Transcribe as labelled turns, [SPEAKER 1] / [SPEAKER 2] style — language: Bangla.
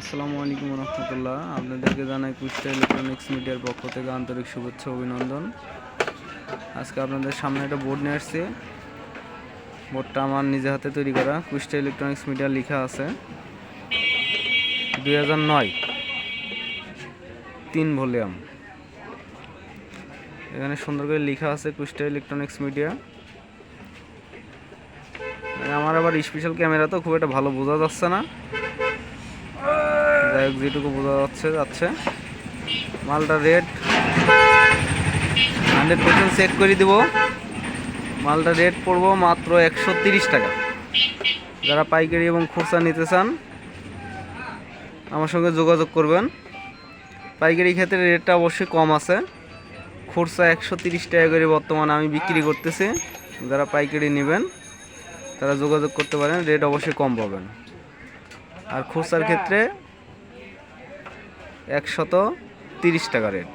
[SPEAKER 1] আসসালামু আলাইকুম রহমতুল্লাহ। আপনাদেরকে জানাই কুষ্টা ইলেকট্রনিক্স মিডিয়ার পক্ষ থেকে আন্তরিক শুভেচ্ছা, অভিনন্দন। আজকে আপনাদের সামনে একটা বোর্ড নিয়ে আসছি। বোর্ডটা আমার নিজে হাতে তৈরি করা। কুষ্টা ইলেকট্রনিক্স মিডিয়া লেখা আছে। দুই হাজার নয়। তিন ভলিউম। এখানে সুন্দর করে লেখা আছে কুষ্টা ইলেকট্রনিক্স মিডিয়া আমার আবার স্পেশাল ক্যামেরা তো খুব একটা ভালো বোঝা যাচ্ছে না। হোক যেটুকু বোঝা যাচ্ছে যাচ্ছে। মালটা রেট হান্ড্রেড পার্সেন্ট চেক করে দিব। মালটা রেট পড়ব মাত্র একশো টাকা। যারা পাইকারি এবং খুচরা নিতে চান, আমার সঙ্গে যোগাযোগ করবেন। পাইকারি ক্ষেত্রে রেটটা অবশ্যই কম আছে। খুচরা একশো টাকা করে বর্তমানে আমি বিক্রি করতেছি। যারা পাইকারি নেবেন, তারা যোগাযোগ করতে পারেন। রেট অবশ্যই কম পাবেন। আর খুচরার ক্ষেত্রে একশত তিরিশ টাকা রেট।